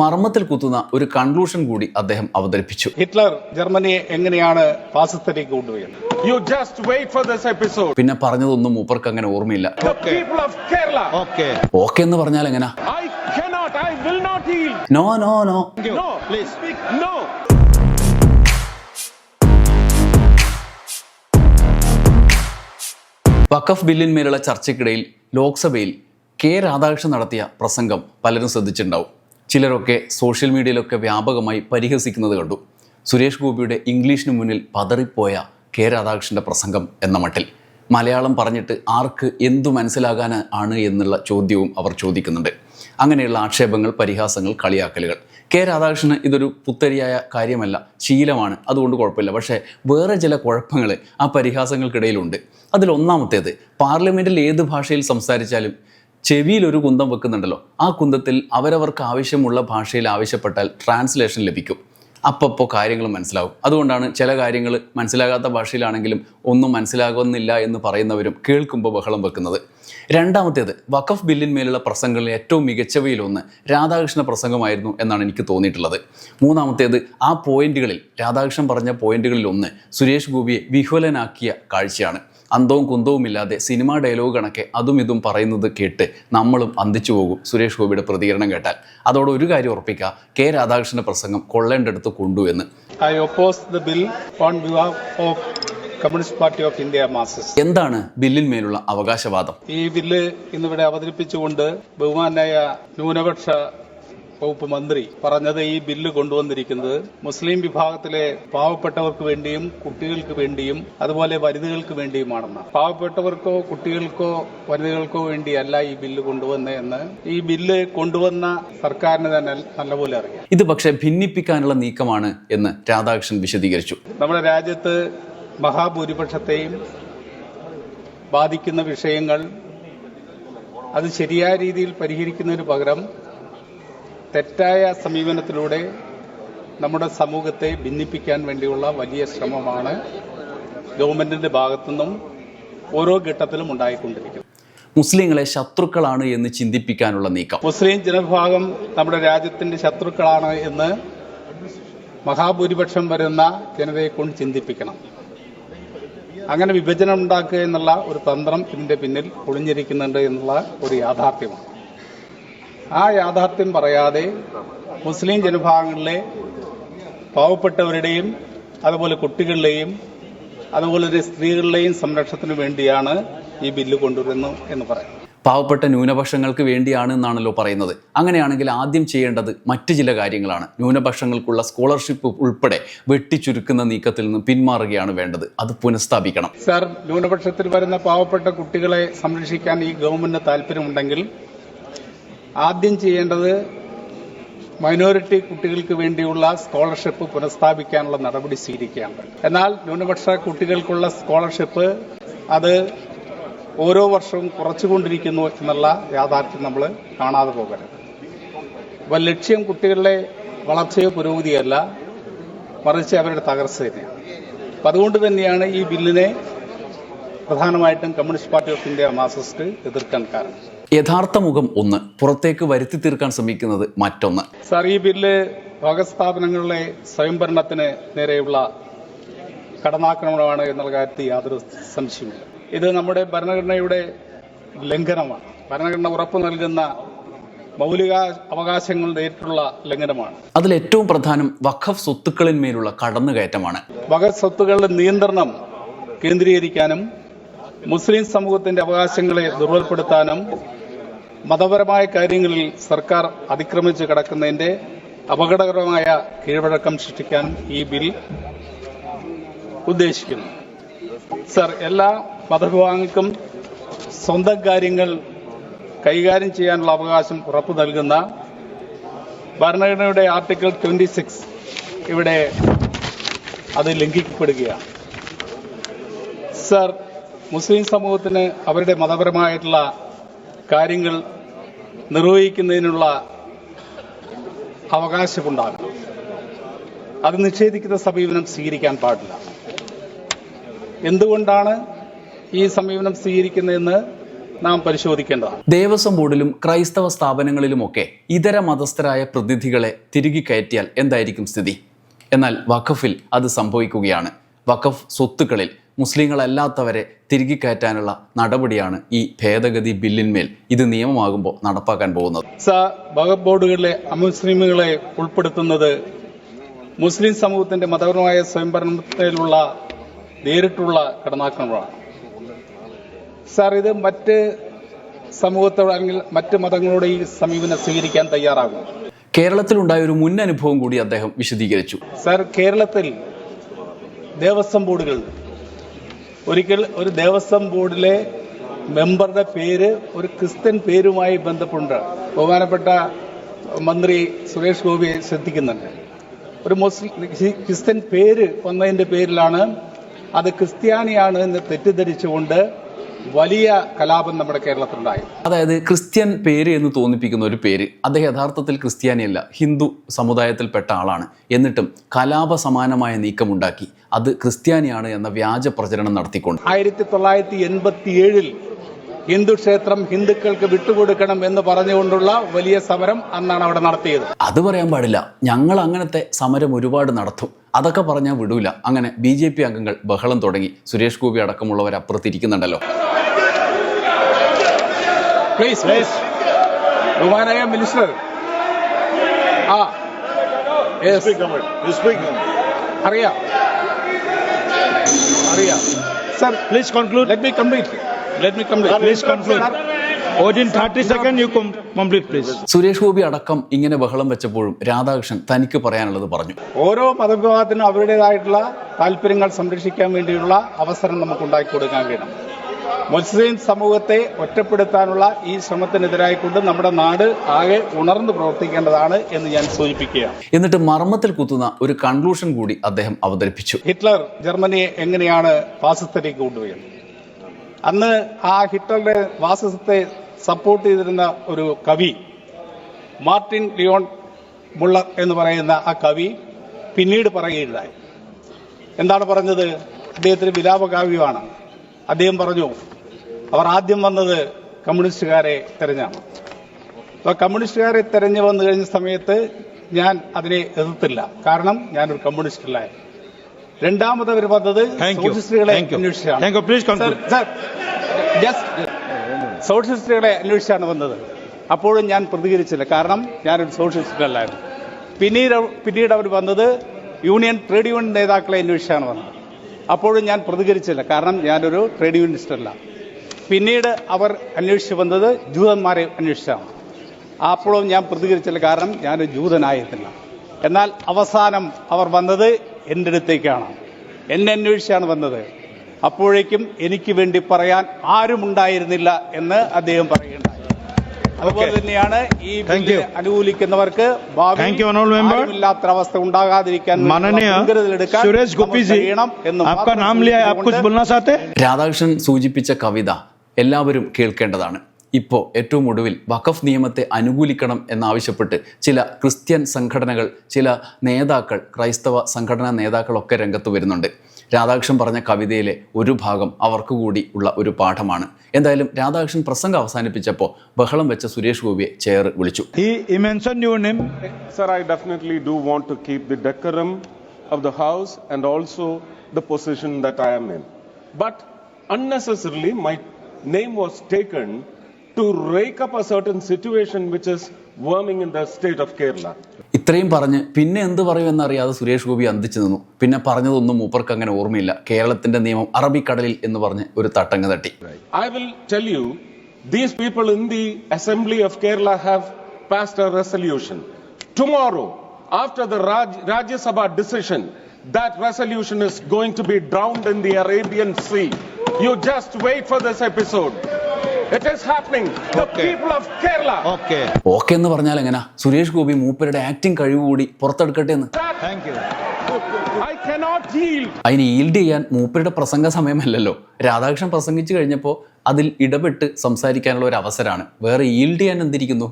മർമ്മത്തിൽ കുത്തുന്ന ഒരു കൺക്ലൂഷൻ കൂടി അദ്ദേഹം അവതരിപ്പിച്ചു. ഹിറ്റ്ലർ ജർമ്മനിയെ എങ്ങനെയാണ് ഫാസിസത്തിലേക്ക് കൊണ്ടുപോയത്? You just wait for this episode. പിന്നെ പറഞ്ഞതൊന്നും മൂപ്പർക്ക് അങ്ങനെ ഓർമ്മയില്ല ഓക്കെ ഓക്കെ എന്ന് പറഞ്ഞാൽ എങ്ങനെ. No no no. വഖഫ് ബില്ലിന്മേലുള്ള ചർച്ചയ്ക്കിടയിൽ ലോക്സഭയിൽ കെ രാധാകൃഷ്ണൻ നടത്തിയ പ്രസംഗം പലരും ശ്രദ്ധിച്ചിട്ടുണ്ടാവും. ചിലരൊക്കെ സോഷ്യൽ മീഡിയയിലൊക്കെ വ്യാപകമായി പരിഹസിക്കുന്നത് കണ്ടു. സുരേഷ് ഗോപിയുടെ ഇംഗ്ലീഷിന് മുന്നിൽ പതറിപ്പോയ കെ രാധാകൃഷ്ണന്റെ പ്രസംഗം എന്ന മട്ടിൽ. മലയാളം പറഞ്ഞിട്ട് ആർക്ക് എന്തു മനസ്സിലാകാൻ ആണ് എന്നുള്ള ചോദ്യവും അവർ ചോദിക്കുന്നുണ്ട്. അങ്ങനെയുള്ള ആക്ഷേപങ്ങൾ പരിഹാസങ്ങൾ കളിയാക്കലുകൾ. കെ രാധാകൃഷ്ണന് ഇതൊരു പുത്തരിയായ കാര്യമല്ല ശീലമാണ്. അതുകൊണ്ട് കുഴപ്പമില്ല. പക്ഷേ വേറെ ചില കുഴപ്പങ്ങൾ ആ പരിഹാസങ്ങൾക്കിടയിലുണ്ട്. അതിലൊന്നാമത്തേത് പാർലമെന്റിൽ ഏത് ഭാഷയിൽ സംസാരിച്ചാലും ചെവിയിൽ ഒരു കുന്തം വെക്കുന്നുണ്ടല്ലോ. ആ കുന്തത്തിൽ അവരവർക്ക് ആവശ്യമുള്ള ഭാഷയിൽ ആവശ്യപ്പെട്ടാൽ ട്രാൻസ്ലേഷൻ ലഭിക്കും. അപ്പപ്പോൾ കാര്യങ്ങൾ മനസ്സിലാവും. അതുകൊണ്ടാണ് ചില കാര്യങ്ങൾ മനസ്സിലാകാത്ത ഭാഷയിലാണെങ്കിലും ഒന്നും മനസ്സിലാകുന്നില്ല എന്ന് പറയുന്നവരും കേൾക്കുമ്പോൾ ബഹളം വെക്കുന്നത്. രണ്ടാമത്തേത് വഖഫ് ബില്ലിന്മേലുള്ള പ്രസംഗങ്ങളിൽ ഏറ്റവും മികച്ചവയിലൊന്ന് രാധാകൃഷ്ണ പ്രസംഗമായിരുന്നു എന്നാണ് എനിക്ക് തോന്നിയിട്ടുള്ളത്. മൂന്നാമത്തേത് ആ പോയിന്റുകളിൽ രാധാകൃഷ്ണൻ പറഞ്ഞ പോയിന്റുകളിൽ ഒന്ന് സുരേഷ് ഗോപിയെ വിഹ്വലനാക്കിയ കാഴ്ചയാണ്. അന്തവും കുന്തവും ഇല്ലാതെ സിനിമാ ഡയലോഗ് കണക്കെ അതും ഇതും പറയുന്നത് കേട്ട് നമ്മളും അന്തിച്ചു പോകും. സുരേഷ് ഗോപിയുടെ പ്രതികരണം കേട്ടാൽ. അതോടെ ഒരു കാര്യം ഉറപ്പിക്കുക കെ രാധാകൃഷ്ണന്റെ പ്രസംഗം കൊള്ളേണ്ടടുത്ത് കൊണ്ടു എന്ന്. I oppose the bill on behalf of Communist Party of India Marxist എന്താണ് ബില്ലിന്മേലുള്ള അവകാശവാദം? ഈ ബില്ല് ഇന്നിവിടെ അവതരിപ്പിച്ചുകൊണ്ട് ബഹുമാനായ ന്യൂനപക്ഷ വകുപ്പ് മന്ത്രി പറഞ്ഞത് ഈ ബില്ല് കൊണ്ടുവന്നിരിക്കുന്നത് മുസ്ലിം വിഭാഗത്തിലെ പാവപ്പെട്ടവർക്ക് വേണ്ടിയും കുട്ടികൾക്ക് വേണ്ടിയും അതുപോലെ വനിതകൾക്ക് വേണ്ടിയുമാണെന്ന് പാവപ്പെട്ടവർക്കോ കുട്ടികൾക്കോ വനിതകൾക്കോ വേണ്ടിയല്ല ഈ ബില്ല് കൊണ്ടുവന്നതെന്ന് ഈ ബില്ല് കൊണ്ടുവന്ന സർക്കാരിന് തന്നെ നല്ലപോലെ അറിയാം. ഇത് പക്ഷേ ഭിന്നിപ്പിക്കാനുള്ള നീക്കമാണ് എന്ന് രാധാകൃഷ്ണൻ വിശദീകരിച്ചു. നമ്മുടെ രാജ്യത്ത് മഹാഭൂരിപക്ഷത്തെയും ബാധിക്കുന്ന വിഷയങ്ങൾ അത് ശരിയായ രീതിയിൽ പരിഹരിക്കുന്നതിന് പകരം തെറ്റായ സമീപനത്തിലൂടെ നമ്മുടെ സമൂഹത്തെ ഭിന്നിപ്പിക്കാൻ വേണ്ടിയുള്ള വലിയ ശ്രമമാണ് ഗവൺമെന്റിന്റെ ഭാഗത്തുനിന്നും ഓരോ ഘട്ടത്തിലും ഉണ്ടായിക്കൊണ്ടിരിക്കുന്നത്. മുസ്ലിങ്ങളെ ശത്രുക്കളാണ് എന്ന് ചിന്തിപ്പിക്കാനുള്ള നീക്കം. മുസ്ലിം ജനവിഭാഗം നമ്മുടെ രാജ്യത്തിന്റെ ശത്രുക്കളാണ് എന്ന് മഹാഭൂരിപക്ഷം വരുന്ന ജനതയെ കൊണ്ട് ചിന്തിപ്പിക്കണം. അങ്ങനെ വിഭജനം ഉണ്ടാക്കുക എന്നുള്ള ഒരു തന്ത്രം ഇതിന്റെ പിന്നിൽ ഒളിഞ്ഞിരിക്കുന്നുണ്ട് എന്നുള്ള ഒരു യാഥാർത്ഥ്യമാണ്. ആ യാഥാർത്ഥ്യം പറയാതെ മുസ്ലിം ജനവിഭാഗങ്ങളിലെ പാവപ്പെട്ടവരുടെയും അതുപോലെ കുട്ടികളുടെയും അതുപോലെ തന്നെ സ്ത്രീകളുടെയും സംരക്ഷണത്തിന് വേണ്ടിയാണ് ഈ ബില്ല് കൊണ്ടുവരുന്നു എന്ന് പറയാം. പാവപ്പെട്ട ന്യൂനപക്ഷങ്ങൾക്ക് വേണ്ടിയാണ് എന്നാണല്ലോ പറയുന്നത്. അങ്ങനെയാണെങ്കിൽ ആദ്യം ചെയ്യേണ്ടത് മറ്റ് ചില കാര്യങ്ങളാണ്. ന്യൂനപക്ഷങ്ങൾക്കുള്ള സ്കോളർഷിപ്പ് ഉൾപ്പെടെ വെട്ടിച്ചുരുക്കുന്ന നീക്കത്തിൽ നിന്ന് പിന്മാറുകയാണ് വേണ്ടത്. അത് പുനഃസ്ഥാപിക്കണം. സർ ന്യൂനപക്ഷത്തിൽ വരുന്ന പാവപ്പെട്ട കുട്ടികളെ സംരക്ഷിക്കാൻ ഈ ഗവൺമെന്റിന് താല്പര്യമുണ്ടെങ്കിൽ ആദ്യം ചെയ്യേണ്ടത് മൈനോറിറ്റി കുട്ടികൾക്ക് വേണ്ടിയുള്ള സ്കോളർഷിപ്പ് പുനഃസ്ഥാപിക്കാനുള്ള നടപടി സ്വീകരിക്കുകയാണ്. എന്നാൽ ന്യൂനപക്ഷ കുട്ടികൾക്കുള്ള സ്കോളർഷിപ്പ് അത് ഓരോ വർഷവും കുറച്ചുകൊണ്ടിരിക്കുന്നു എന്നുള്ള യാഥാർത്ഥ്യം നമ്മൾ കാണാതെ പോകരുത്. അപ്പൊ ലക്ഷ്യം കുട്ടികളുടെ വളർച്ചയോ പുരോഗതിയല്ല മറിച്ച് അവരുടെ തകർച്ച തന്നെയാണ്. അപ്പം അതുകൊണ്ട് തന്നെയാണ് ഈ ബില്ലിനെ പ്രധാനമായിട്ടും Communist Party of India Marxist എതിർക്കാൻ കാരണം. യഥാർത്ഥ മുഖം ഒന്ന് പുറത്തേക്ക് വരുത്തി തീർക്കാൻ ശ്രമിക്കുന്നത് മറ്റൊന്ന്. സാർ ഈ ബില്ല് സ്വയംഭരണത്തിന് നേരെയുള്ള കടന്നാക്രമണമാണ് എന്നുള്ള കാര്യത്തിൽ യാതൊരു സംശയമില്ല ഇത് നമ്മുടെ ഭരണഘടനയുടെ ലംഘനമാണ്. ഭരണഘടന ഉറപ്പു നൽകുന്ന മൗലിക അവകാശങ്ങൾ നേരിട്ടുള്ള ലംഘനമാണ്. അതിൽ ഏറ്റവും പ്രധാനം വഖഫ് സ്വത്തുക്കളിന്മേലുള്ള കടന്നുകയറ്റമാണ്. വഖഫ് സ്വത്തുക്കളുടെ നിയന്ത്രണം കേന്ദ്രീകരിക്കാനും മുസ്ലിം സമൂഹത്തിന്റെ അവകാശങ്ങളെ ദുർബലപ്പെടുത്താനും മതപരമായ കാര്യങ്ങളിൽ സർക്കാർ അതിക്രമിച്ച് കിടക്കുന്നതിന്റെ അപകടകരമായ കീഴ്വഴക്കം സൃഷ്ടിക്കാൻ ഈ ബിൽ ഉദ്ദേശിക്കുന്നു. സർ എല്ലാ മതവിഭാഗങ്ങൾക്കും സ്വന്തം കാര്യങ്ങൾ കൈകാര്യം ചെയ്യാനുള്ള അവകാശം ഉറപ്പു നൽകുന്ന ഭരണഘടനയുടെ ആർട്ടിക്കിൾ ട്വന്റി സിക്സ് ഇവിടെ അത് ലംഘിക്കപ്പെടുകയാണ്. സർ മുസ്ലിം സമൂഹത്തിന് അവരുടെ മതപരമായിട്ടുള്ള കാര്യങ്ങൾ നിർവഹിക്കുന്നതിനുള്ള അവകാശമുണ്ടാകും അത് നിഷേധിക്കുന്ന സമീപനം സ്വീകരിക്കാൻ പാടില്ല. എന്തുകൊണ്ടാണ് ഈ സമീപനം സ്വീകരിക്കുന്നതെന്ന് നാം പരിശോധിക്കേണ്ടതാണ്. ദേവസ്വം ബോർഡിലും ക്രൈസ്തവ സ്ഥാപനങ്ങളിലുമൊക്കെ ഇതര മതസ്ഥരായ പ്രതിനിധികളെ തിരികെ കയറ്റിയാൽ എന്തായിരിക്കും സ്ഥിതി? എന്നാൽ വഖഫിൽ അത് സംഭവിക്കുകയാണ്. വഖഫ് സ്വത്തുക്കളിൽ മുസ്ലിങ്ങളല്ലാത്തവരെ തിരികെ കയറ്റാനുള്ള നടപടിയാണ് ഈ ഭേദഗതി ബില്ലിന്മേൽ ഇത് നിയമമാകുമ്പോൾ നടപ്പാക്കാൻ പോകുന്നത്. വഖഫ് ബോർഡുകളിലെ അമുസ്ലിമുകളെ ഉൾപ്പെടുത്തുന്നത് മുസ്ലിം സമൂഹത്തിന്റെ മതപരമായ സ്വയംഭരണത്തിലുള്ള നേരിട്ടുള്ള കടന്നാക്രമണമാണ്. സാർ ഇത് മറ്റ് സമൂഹത്തോട് അല്ലെങ്കിൽ മറ്റ് മതങ്ങളോട് ഈ സമീപനം സ്വീകരിക്കാൻ തയ്യാറാകും. കേരളത്തിലുണ്ടായ ഒരു മുൻ അനുഭവം കൂടി അദ്ദേഹം വിശദീകരിച്ചു. സാർ കേരളത്തിൽ ദേവസ്വം ബോർഡുകൾ ഒരിക്കൽ ഒരു ദേവസ്വം ബോർഡിലെ മെമ്പറുടെ പേര് ഒരു ക്രിസ്ത്യൻ പേരുമായി ബന്ധപ്പെട്ട് ബഹുമാനപ്പെട്ട മന്ത്രി സുരേഷ് ഗോപി ശ്രദ്ധിക്കുന്നുണ്ട്. ഒരു മുസ്ലിം ക്രിസ്ത്യൻ പേര് വന്നതിന്റെ പേരിലാണ് അത് ക്രിസ്ത്യാനിയാണ് എന്ന് തെറ്റിദ്ധരിച്ചുകൊണ്ട് വലിയ കലാപം നമ്മുടെ കേരളത്തിലുണ്ടായി. അതായത് ക്രിസ്ത്യൻ പേര് എന്ന് തോന്നിപ്പിക്കുന്ന ഒരു പേര് അദ്ദേഹം യഥാർത്ഥത്തിൽ ക്രിസ്ത്യാനിയല്ല ഹിന്ദു സമുദായത്തിൽപ്പെട്ട ആളാണ്. എന്നിട്ടും കലാപ സമാനമായ നീക്കമുണ്ടാക്കി. അത് ക്രിസ്ത്യാനിയാണ് എന്ന വ്യാജ പ്രചരണം നടത്തിക്കൊണ്ട്. ആയിരത്തി തൊള്ളായിരത്തി എൺപത്തി ഏഴിൽ ഹിന്ദു ക്ഷേത്രം ഹിന്ദുക്കൾക്ക് വിട്ടുകൊടുക്കണം എന്ന് പറഞ്ഞുകൊണ്ടുള്ള വലിയ സമരം അന്നാണ് അവിടെ നടത്തിയത്. അത് പറയാൻ പാടില്ല. ഞങ്ങൾ അങ്ങനത്തെ സമരം ഒരുപാട് നടത്തും. അതൊക്കെ പറഞ്ഞാൽ വിടൂല. അങ്ങനെ ബി ജെ പി അംഗങ്ങൾ ബഹളം തുടങ്ങി. സുരേഷ് ഗോപി അടക്കമുള്ളവർ അപ്പുറത്തിരിക്കുന്നുണ്ടല്ലോ. അറിയാം അറിയാം sir please conclude let me complete let me complete please conclude. Within 30 seconds, you com- complete, please. Suresh Gopi അടക്കം ഇങ്ങനെ ബഹളം വെച്ചപ്പോഴും രാധാകൃഷ്ണൻ തനിക്ക് പറയാനുള്ളത് പറഞ്ഞു. ഓരോ മതവിഭാഗത്തിനും അവരുടേതായിട്ടുള്ള താല്പര്യങ്ങൾ സംരക്ഷിക്കാൻ വേണ്ടിയുള്ള അവസരം നമുക്ക് ഉണ്ടാക്കി കൊടുക്കാൻ വേണം മുസ്ലിം സമൂഹത്തെ ഒറ്റപ്പെടുത്താനുള്ള ഈ ശ്രമത്തിനെതിരായിക്കൊണ്ട് നമ്മുടെ നാട് ആകെ ഉണർന്നു പ്രവർത്തിക്കേണ്ടതാണ് എന്ന് ഞാൻ സൂചിപ്പിക്കുകയാണ്. എന്നിട്ട് മർമ്മത്തിൽ കുത്തുന്ന ഒരു കൺക്ലൂഷൻ കൂടി അദ്ദേഹം അവതരിപ്പിച്ചു. ഹിറ്റ്ലർ ജർമ്മനിയെ എങ്ങനെയാണ് ഫാസിസത്തിലേക്ക് കൊണ്ടുപോയത്? അന്ന് ആ ഹിറ്റ്ലറുടെ വാസസത്തെ സപ്പോർട്ട് ചെയ്തിരുന്ന ഒരു കവി മാർട്ടിൻ ലിയോൺ മുള്ളർ എന്ന് പറയുന്ന ആ കവി പിന്നീട് പറയുകയുണ്ടായി. എന്താണ് പറഞ്ഞത്? അദ്ദേഹത്തിന് വിലാപകാവ്യമാണ്. അദ്ദേഹം പറഞ്ഞു അവർ ആദ്യം വന്നത് കമ്മ്യൂണിസ്റ്റുകാരെ തെരഞ്ഞാണ്. അപ്പൊ കമ്മ്യൂണിസ്റ്റുകാരെ തെരഞ്ഞു വന്നു കഴിഞ്ഞ സമയത്ത് ഞാൻ അതിനെ എതിർത്തില്ല. കാരണം ഞാനൊരു കമ്മ്യൂണിസ്റ്റ് അല്ലായിരുന്നു രണ്ടാമത് അവർ വന്നത് സോഷ്യലിസ്റ്റുകളെ. അന്വേഷിച്ചാണ്. സോഷ്യലിസ്റ്റുകളെ അന്വേഷിച്ചാണ് വന്നത്. അപ്പോഴും ഞാൻ പ്രതികരിച്ചില്ല. കാരണം ഞാനൊരു സോഷ്യലിസ്റ്റ് അല്ലായിരുന്നു പിന്നീട് പിന്നീട് അവർ വന്നത് യൂണിയൻ ട്രേഡ് യൂണിയൻ നേതാക്കളെ അന്വേഷിച്ചാണ് വന്നത്. അപ്പോഴും ഞാൻ പ്രതികരിച്ചില്ല. കാരണം ഞാനൊരു ട്രേഡ് യൂണിയനിസ്റ്റ് അല്ല പിന്നീട് അവർ അന്വേഷിച്ച് വന്നത് ജൂതന്മാരെ അന്വേഷിച്ചാണ്. അപ്പോഴും ഞാൻ പ്രതികരിച്ചില്ല. കാരണം ഞാനൊരു ജൂതനായിരുന്നില്ല. എന്നാൽ അവസാനം അവർ വന്നത് എന്റെ അടുത്തേക്കാണ് എന്നെ അന്വേഷിച്ചാണ് വന്നത്. അപ്പോഴേക്കും എനിക്ക് വേണ്ടി പറയാൻ ആരുമുണ്ടായിരുന്നില്ല എന്ന് അദ്ദേഹം പറയുകയുണ്ടായി. അതുപോലെ തന്നെയാണ് ഈ അനുകൂലിക്കുന്നവർക്ക് അവസ്ഥ ഉണ്ടാകാതിരിക്കാൻ സുരേഷ് രാധാകൃഷ്ണൻ സൂചിപ്പിച്ച കവിത എല്ലാവരും കേൾക്കേണ്ടതാണ്. ഇപ്പോൾ ഏറ്റവും ഒടുവിൽ വഖഫ് നിയമത്തെ അനുകൂലിക്കണം എന്നാവശ്യപ്പെട്ട് ചില ക്രിസ്ത്യൻ സംഘടനകൾ ചില നേതാക്കൾ ക്രൈസ്തവ സംഘടനാ നേതാക്കളൊക്കെ രംഗത്ത് വരുന്നുണ്ട്. രാധാകൃഷ്ണൻ പറഞ്ഞ കവിതയിലെ ഒരു ഭാഗം അവർക്ക് കൂടി ഉള്ള ഒരു പാഠമാണ്. എന്തായാലും രാധാകൃഷ്ണൻ പ്രസംഗം അവസാനിപ്പിച്ചപ്പോൾ ബഹളം വെച്ച സുരേഷ് ഗോപിയെ ചെയർ വിളിച്ചു. He, he mentioned your name Sir, I definitely do want to keep the decorum of the House and also the position that I am in. But unnecessarily, my name was taken to rake up a certain situation which is worming in the state of Kerala. ഇത്രയും പറഞ്ഞ് പിന്നെ എന്ത് പറയുമെന്നറിയാതെ സുരേഷ് ഗോപി അന്തിച്ചു നിന്നു പിന്നെ പറഞ്ഞതൊന്നും മൂപ്പർക്ക് അങ്ങനെ ഓർമ്മയില്ല കേരളത്തിന്റെ നിയമം അറബിക്കടലിൽ എന്ന് പറഞ്ഞ് ഒരു തട്ടങ്ങ് തട്ടി I will tell you, these people in the Assembly of Kerala have passed a resolution. Tomorrow, after the Raj, Rajya Sabha decision, that resolution is going to be drowned in the Arabian Sea. You just wait for this episode. It is happening. The Okay. people of Kerala. okay okay എന്ന് പറഞ്ഞാൽ എങ്ങനെ സുരേഷ് ഗോപി മൂപ്പരുടെ acting കഴിവ് കൂടി പുറത്തെടുക്കട്ടെ എന്ന് thank you I cannot yield. അതിന് yield ചെയ്യാൻ മൂപ്പരുടെ പ്രസംഗ സമയമല്ലല്ലോ രാധാകൃഷ്ണൻ പ്രസംഗിച്ചു കഴിഞ്ഞപ്പോൾ അതിൽ ഇടപെട്ട് സംസാരിക്കാനുള്ള ഒരു അവസരമാണ് വേറെ ഈൽഡ് ചെയ്യാൻ എന്തിരിക്കുന്നു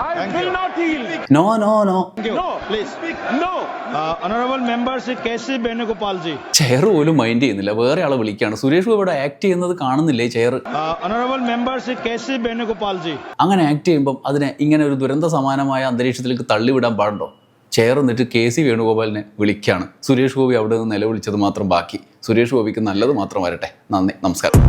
I cannot. Will will not yield. No no no Thank you. No. Please. No. Uh, Honorable Member Sri K.C. Venugopal ji. Chair പോലും മൈൻഡ് ചെയ്യുന്നില്ല വേറെ ആളെ വിളിക്കുകയാണ് സുരേഷ് ഗോപി ഇവിടെ ആക്ട് ചെയ്യുന്നത് കാണുന്നില്ലേ chair Uh, Honorable Member Sri K.C. Venugopal ji. അങ്ങനെ act ചെയ്യുമ്പം അതിനെ ഇങ്ങനെ ഒരു ദുരന്ത സമാനമായ അന്തരീക്ഷത്തിലേക്ക് തള്ളിവിടാൻ പാടുണ്ടോ ചെയർ എന്നിട്ട് കെ സി വേണുഗോപാലിനെ വിളിക്കുകയാണ് സുരേഷ് ഗോപി അവിടെ നിന്ന് നിലവിളിച്ചത് മാത്രം ബാക്കി സുരേഷ് ഗോപിക്ക് നല്ലത് മാത്രം വരട്ടെ നന്ദി നമസ്കാരം